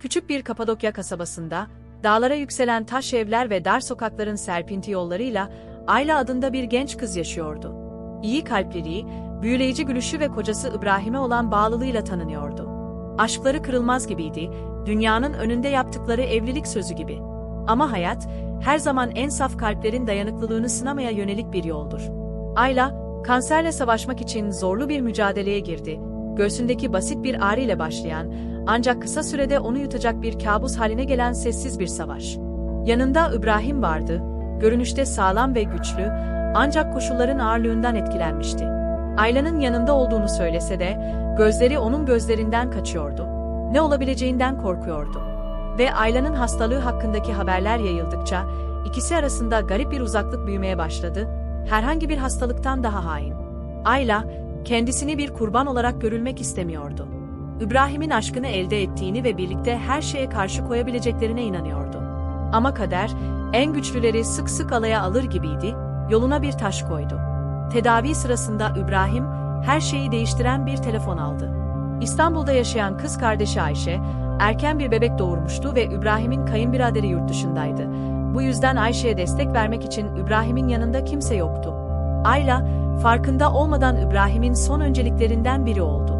Küçük bir Kapadokya kasabasında, dağlara yükselen taş evler ve dar sokakların serpinti yollarıyla Ayla adında bir genç kız yaşıyordu. İyi kalpliliği, büyüleyici gülüşü ve kocası İbrahim'e olan bağlılığıyla tanınıyordu. Aşkları kırılmaz gibiydi, dünyanın önünde yaptıkları evlilik sözü gibi. Ama hayat, her zaman en saf kalplerin dayanıklılığını sınamaya yönelik bir yoldur. Ayla, kanserle savaşmak için zorlu bir mücadeleye girdi. Göğsündeki basit bir ağrı ile başlayan, ancak kısa sürede onu yutacak bir kabus haline gelen sessiz bir savaş. Yanında İbrahim vardı, görünüşte sağlam ve güçlü, ancak koşulların ağırlığından etkilenmişti. Ayla'nın yanında olduğunu söylese de, gözleri onun gözlerinden kaçıyordu. Ne olabileceğinden korkuyordu. Ve Ayla'nın hastalığı hakkındaki haberler yayıldıkça, ikisi arasında garip bir uzaklık büyümeye başladı, herhangi bir hastalıktan daha hain. Ayla, kendisini bir kurban olarak görülmek istemiyordu. İbrahim'in aşkını elde ettiğini ve birlikte her şeye karşı koyabileceklerine inanıyordu. Ama kader, en güçlüleri sık sık alaya alır gibiydi, yoluna bir taş koydu. Tedavi sırasında İbrahim, her şeyi değiştiren bir telefon aldı. İstanbul'da yaşayan kız kardeşi Ayşe, erken bir bebek doğurmuştu ve İbrahim'in kayınbiraderi yurt dışındaydı. Bu yüzden Ayşe'ye destek vermek için İbrahim'in yanında kimse yoktu. Ayla, farkında olmadan İbrahim'in son önceliklerinden biri oldu.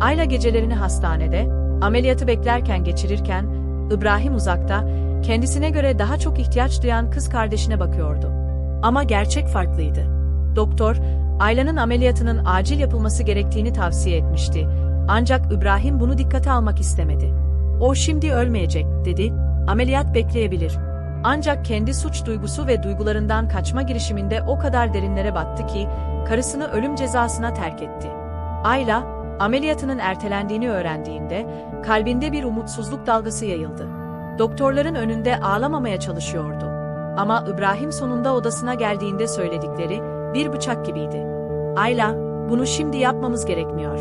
Ayla gecelerini hastanede, ameliyatı beklerken geçirirken, İbrahim uzakta, kendisine göre daha çok ihtiyaç duyan kız kardeşine bakıyordu. Ama gerçek farklıydı. Doktor, Ayla'nın ameliyatının acil yapılması gerektiğini tavsiye etmişti. Ancak İbrahim bunu dikkate almak istemedi. O şimdi ölmeyecek, dedi, ameliyat bekleyebilir. Ancak kendi suç duygusu ve duygularından kaçma girişiminde o kadar derinlere battı ki, karısını ölüm cezasına terk etti. Ayla, ameliyatının ertelendiğini öğrendiğinde, kalbinde bir umutsuzluk dalgası yayıldı. Doktorların önünde ağlamamaya çalışıyordu. Ama İbrahim sonunda odasına geldiğinde söyledikleri, bir bıçak gibiydi. Ayla, bunu şimdi yapmamız gerekmiyor.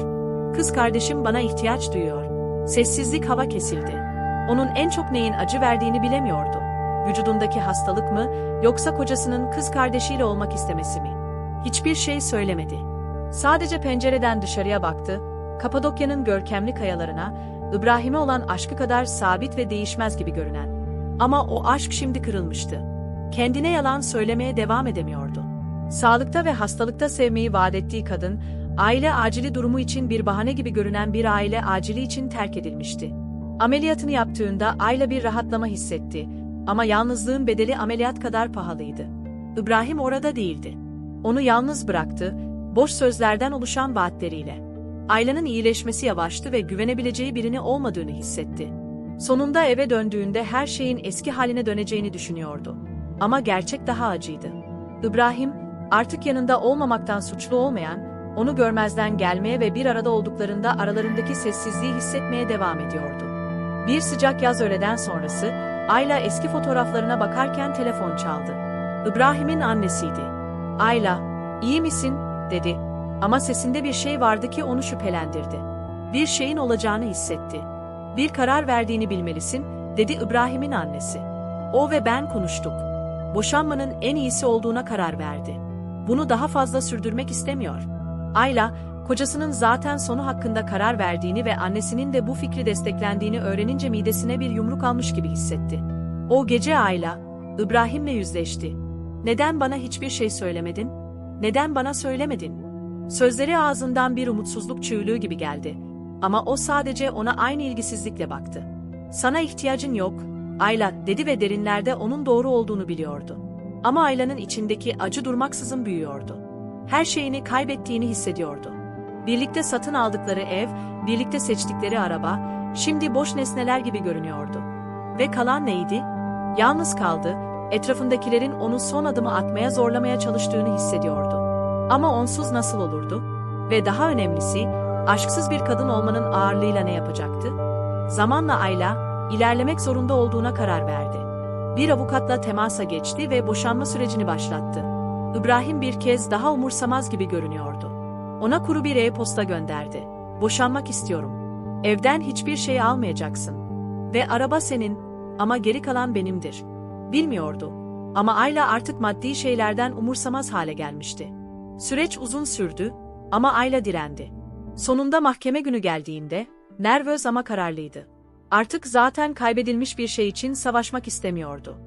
Kız kardeşim bana ihtiyaç duyuyor. Sessizlik hava kesildi. Onun en çok neyin acı verdiğini bilemiyordu. Vücudundaki hastalık mı, yoksa kocasının kız kardeşiyle olmak istemesi mi? Hiçbir şey söylemedi. Sadece pencereden dışarıya baktı, Kapadokya'nın görkemli kayalarına, İbrahim'e olan aşkı kadar sabit ve değişmez gibi görünen. Ama o aşk şimdi kırılmıştı. Kendine yalan söylemeye devam edemiyordu. Sağlıkta ve hastalıkta sevmeyi vaat ettiği kadın, aile acili durumu için bir bahane gibi görünen bir aile acili için terk edilmişti. Ameliyatını yaptığında Ayla bir rahatlama hissetti ama yalnızlığın bedeli ameliyat kadar pahalıydı. İbrahim orada değildi. Onu yalnız bıraktı, boş sözlerden oluşan vaatleriyle. Ayla'nın iyileşmesi yavaştı ve güvenebileceği birini olmadığını hissetti. Sonunda eve döndüğünde her şeyin eski haline döneceğini düşünüyordu. Ama gerçek daha acıydı. İbrahim, artık yanında olmamaktan suçlu olmayan, onu görmezden gelmeye ve bir arada olduklarında aralarındaki sessizliği hissetmeye devam ediyordu. Bir sıcak yaz öğleden sonrası, Ayla eski fotoğraflarına bakarken telefon çaldı. İbrahim'in annesiydi. Ayla, iyi misin? dedi. Ama sesinde bir şey vardı ki onu şüphelendirdi. Bir şeyin olacağını hissetti. Bir karar verdiğini bilmelisin, dedi İbrahim'in annesi. O ve ben konuştuk. Boşanmanın en iyisi olduğuna karar verdi. Bunu daha fazla sürdürmek istemiyor. Ayla, kocasının zaten sonu hakkında karar verdiğini ve annesinin de bu fikri desteklendiğini öğrenince midesine bir yumruk almış gibi hissetti. O gece Ayla, İbrahim'le yüzleşti. Neden bana hiçbir şey söylemedin? Neden bana söylemedin? Sözleri ağzından bir umutsuzluk çığlığı gibi geldi. Ama o sadece ona aynı ilgisizlikle baktı. Sana ihtiyacın yok, Ayla dedi ve derinlerde onun doğru olduğunu biliyordu. Ama Ayla'nın içindeki acı durmaksızın büyüyordu. Her şeyini kaybettiğini hissediyordu. Birlikte satın aldıkları ev, birlikte seçtikleri araba, şimdi boş nesneler gibi görünüyordu. Ve kalan neydi? Yalnız kaldı, etrafındakilerin onu son adımı atmaya zorlamaya çalıştığını hissediyordu. Ama onsuz nasıl olurdu? Ve daha önemlisi, aşksız bir kadın olmanın ağırlığıyla ne yapacaktı? Zamanla Ayla, ilerlemek zorunda olduğuna karar verdi. Bir avukatla temasa geçti ve boşanma sürecini başlattı. İbrahim bir kez daha umursamaz gibi görünüyordu. Ona kuru bir e-posta gönderdi. Boşanmak istiyorum. Evden hiçbir şey almayacaksın. Ve araba senin ama geri kalan benimdir. Bilmiyordu. Ama Ayla artık maddi şeylerden umursamaz hale gelmişti. Süreç uzun sürdü ama Ayla direndi. Sonunda mahkeme günü geldiğinde, nervöz ama kararlıydı. Artık zaten kaybedilmiş bir şey için savaşmak istemiyordu.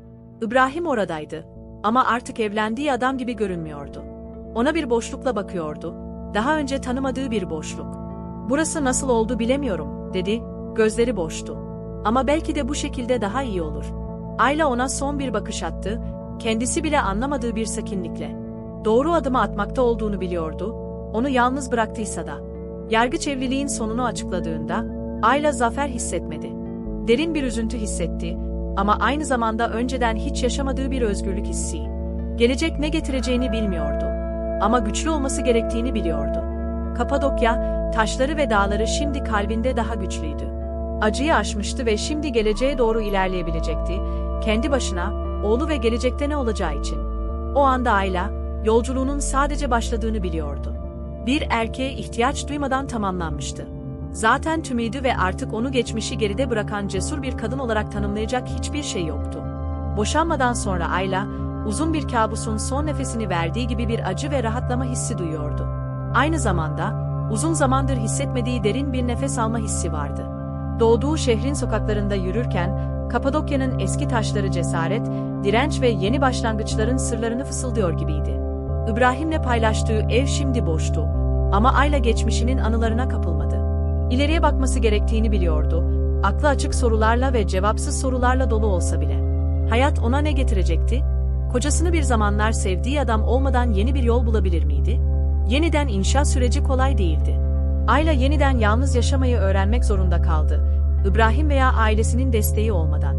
İbrahim oradaydı ama artık evlendiği adam gibi görünmüyordu. Ona bir boşlukla bakıyordu, daha önce tanımadığı bir boşluk. Burası nasıl oldu bilemiyorum, dedi, gözleri boştu. Ama belki de bu şekilde daha iyi olur. Ayla ona son bir bakış attı, kendisi bile anlamadığı bir sakinlikle. Doğru adımı atmakta olduğunu biliyordu, onu yalnız bıraktıysa da. Yargıç evliliğin sonunu açıkladığında, Ayla zafer hissetmedi. Derin bir üzüntü hissetti ama aynı zamanda önceden hiç yaşamadığı bir özgürlük hissi. Gelecek ne getireceğini bilmiyordu. Ama güçlü olması gerektiğini biliyordu. Kapadokya, taşları ve dağları şimdi kalbinde daha güçlüydü. Acıyı aşmıştı ve şimdi geleceğe doğru ilerleyebilecekti. Kendi başına, oğlu ve gelecekte ne olacağı için. O anda Ayla, yolculuğunun sadece başladığını biliyordu. Bir erkeğe ihtiyaç duymadan tamamlanmıştı. Zaten tümüydü ve artık onu geçmişi geride bırakan cesur bir kadın olarak tanımlayacak hiçbir şey yoktu. Boşanmadan sonra Ayla, uzun bir kabusun son nefesini verdiği gibi bir acı ve rahatlama hissi duyuyordu. Aynı zamanda, uzun zamandır hissetmediği derin bir nefes alma hissi vardı. Doğduğu şehrin sokaklarında yürürken, Kapadokya'nın eski taşları cesaret, direnç ve yeni başlangıçların sırlarını fısıldıyor gibiydi. İbrahim'le paylaştığı ev şimdi boştu ama Ayla geçmişinin anılarına kapılmadı. İleriye bakması gerektiğini biliyordu, aklı açık sorularla ve cevapsız sorularla dolu olsa bile. Hayat ona ne getirecekti? Kocasını bir zamanlar sevdiği adam olmadan yeni bir yol bulabilir miydi? Yeniden inşa süreci kolay değildi. Ayla yeniden yalnız yaşamayı öğrenmek zorunda kaldı. İbrahim veya ailesinin desteği olmadan.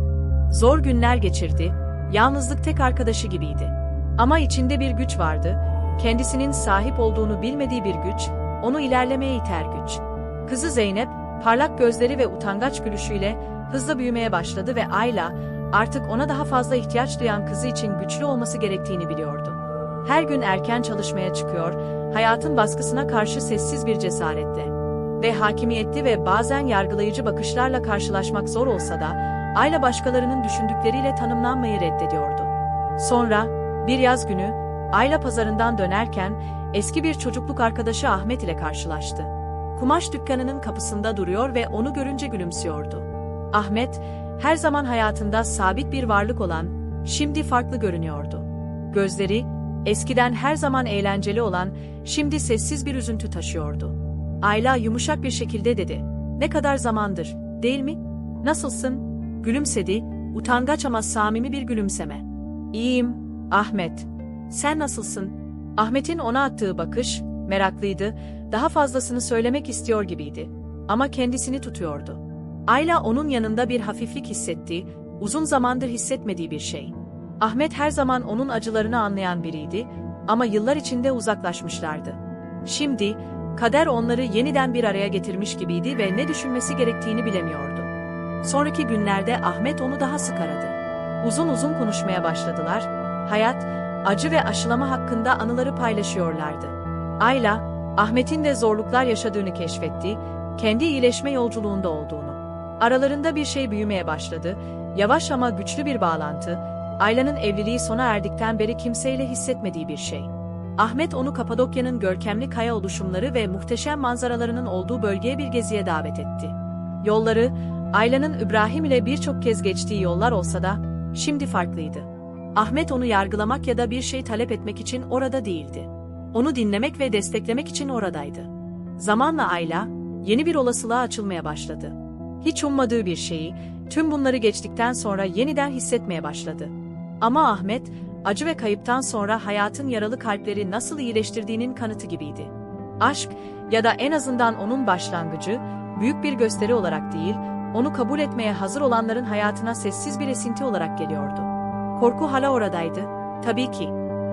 Zor günler geçirdi, yalnızlık tek arkadaşı gibiydi. Ama içinde bir güç vardı, kendisinin sahip olduğunu bilmediği bir güç, onu ilerlemeye iter güç. Kızı Zeynep, parlak gözleri ve utangaç gülüşüyle hızla büyümeye başladı ve Ayla, artık ona daha fazla ihtiyaç duyan kızı için güçlü olması gerektiğini biliyordu. Her gün erken çalışmaya çıkıyor, hayatın baskısına karşı sessiz bir cesaretle ve hakimiyetli ve bazen yargılayıcı bakışlarla karşılaşmak zor olsa da, Ayla başkalarının düşündükleriyle tanımlanmayı reddediyordu. Sonra, bir yaz günü, Ayla pazarından dönerken, eski bir çocukluk arkadaşı Ahmet ile karşılaştı. Kumaş dükkanının kapısında duruyor ve onu görünce gülümsüyordu. Ahmet, her zaman hayatında sabit bir varlık olan, şimdi farklı görünüyordu. Gözleri, eskiden her zaman eğlenceli olan, şimdi sessiz bir üzüntü taşıyordu. Ayla yumuşak bir şekilde dedi. Ne kadar zamandır, değil mi? Nasılsın? Gülümsedi, utangaç ama samimi bir gülümseme. İyiyim, Ahmet. Sen nasılsın? Ahmet'in ona attığı bakış, meraklıydı, daha fazlasını söylemek istiyor gibiydi. Ama kendisini tutuyordu. Ayla onun yanında bir hafiflik hissetti, uzun zamandır hissetmediği bir şey. Ahmet her zaman onun acılarını anlayan biriydi ama yıllar içinde uzaklaşmışlardı. Şimdi, kader onları yeniden bir araya getirmiş gibiydi ve ne düşünmesi gerektiğini bilemiyordu. Sonraki günlerde Ahmet onu daha sık aradı. Uzun uzun konuşmaya başladılar, hayat, acı ve aşılama hakkında anıları paylaşıyorlardı. Ayla, Ahmet'in de zorluklar yaşadığını keşfetti, kendi iyileşme yolculuğunda olduğunu. Aralarında bir şey büyümeye başladı, yavaş ama güçlü bir bağlantı, Ayla'nın evliliği sona erdikten beri kimseyle hissetmediği bir şey. Ahmet onu Kapadokya'nın görkemli kaya oluşumları ve muhteşem manzaralarının olduğu bölgeye bir geziye davet etti. Yolları, Ayla'nın İbrahim ile birçok kez geçtiği yollar olsa da, şimdi farklıydı. Ahmet onu yargılamak ya da bir şey talep etmek için orada değildi. Onu dinlemek ve desteklemek için oradaydı. Zamanla Ayla, yeni bir olasılığa açılmaya başladı. Hiç ummadığı bir şeyi, tüm bunları geçtikten sonra yeniden hissetmeye başladı. Ama Ahmet, acı ve kayıptan sonra hayatın yaralı kalpleri nasıl iyileştirdiğinin kanıtı gibiydi. Aşk ya da en azından onun başlangıcı, büyük bir gösteri olarak değil, onu kabul etmeye hazır olanların hayatına sessiz bir esinti olarak geliyordu. Korku hala oradaydı, tabii ki.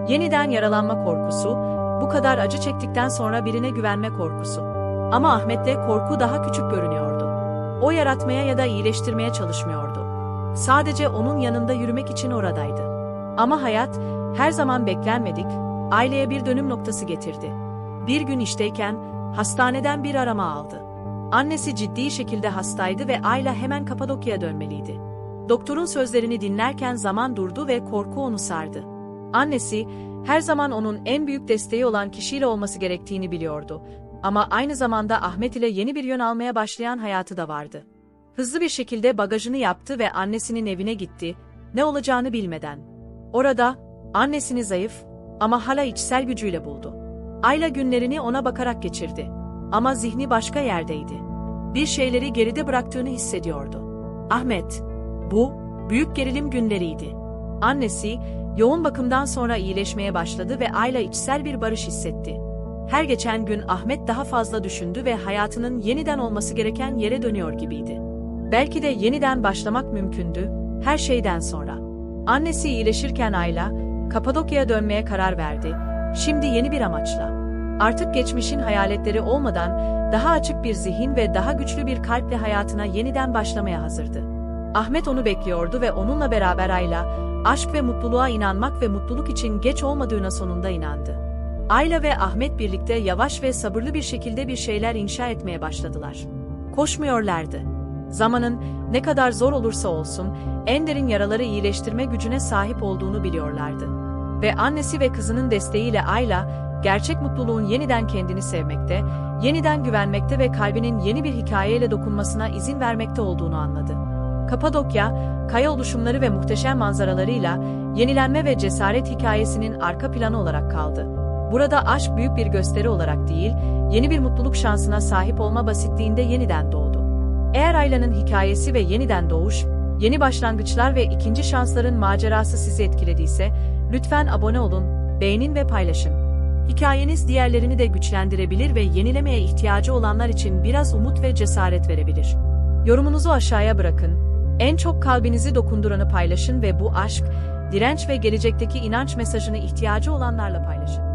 Yeniden yaralanma korkusu, bu kadar acı çektikten sonra birine güvenme korkusu. Ama Ahmet'le korku daha küçük görünüyordu. O yaratmaya ya da iyileştirmeye çalışmıyordu. Sadece onun yanında yürümek için oradaydı. Ama hayat, her zaman beklenmedik, aileye bir dönüm noktası getirdi. Bir gün işteyken, hastaneden bir arama aldı. Annesi ciddi şekilde hastaydı ve Ayla hemen Kapadokya'ya dönmeliydi. Doktorun sözlerini dinlerken zaman durdu ve korku onu sardı. Annesi, her zaman onun en büyük desteği olan kişiyle olması gerektiğini biliyordu. Ama aynı zamanda Ahmet ile yeni bir yön almaya başlayan hayatı da vardı. Hızlı bir şekilde bagajını yaptı ve annesinin evine gitti, ne olacağını bilmeden. Orada, annesini zayıf ama hala içsel gücüyle buldu. Ayla günlerini ona bakarak geçirdi. Ama zihni başka yerdeydi. Bir şeyleri geride bıraktığını hissediyordu. Ahmet, bu, büyük gerilim günleriydi. Annesi, yoğun bakımdan sonra iyileşmeye başladı ve Ayla içsel bir barış hissetti. Her geçen gün Ahmet daha fazla düşündü ve hayatının yeniden olması gereken yere dönüyor gibiydi. Belki de yeniden başlamak mümkündü, her şeyden sonra. Annesi iyileşirken Ayla, Kapadokya'ya dönmeye karar verdi. Şimdi yeni bir amaçla. Artık geçmişin hayaletleri olmadan daha açık bir zihin ve daha güçlü bir kalple hayatına yeniden başlamaya hazırdı. Ahmet onu bekliyordu ve onunla beraber Ayla, aşk ve mutluluğa inanmak ve mutluluk için geç olmadığına sonunda inandı. Ayla ve Ahmet birlikte yavaş ve sabırlı bir şekilde bir şeyler inşa etmeye başladılar. Koşmuyorlardı. Zamanın ne kadar zor olursa olsun en derin yaraları iyileştirme gücüne sahip olduğunu biliyorlardı. Ve annesi ve kızının desteğiyle Ayla, gerçek mutluluğun yeniden kendini sevmekte, yeniden güvenmekte ve kalbinin yeni bir hikayeyle dokunmasına izin vermekte olduğunu anladı. Kapadokya, kaya oluşumları ve muhteşem manzaralarıyla yenilenme ve cesaret hikayesinin arka planı olarak kaldı. Burada aşk büyük bir gösteri olarak değil, yeni bir mutluluk şansına sahip olma basitliğinde yeniden doğdu. Eğer Ayla'nın hikayesi ve yeniden doğuş, yeni başlangıçlar ve ikinci şansların macerası sizi etkilediyse, lütfen abone olun, beğenin ve paylaşın. Hikayeniz diğerlerini de güçlendirebilir ve yenilemeye ihtiyacı olanlar için biraz umut ve cesaret verebilir. Yorumunuzu aşağıya bırakın. En çok kalbinizi dokunduranı paylaşın ve bu aşk, direnç ve gelecekteki inanç mesajını ihtiyacı olanlarla paylaşın.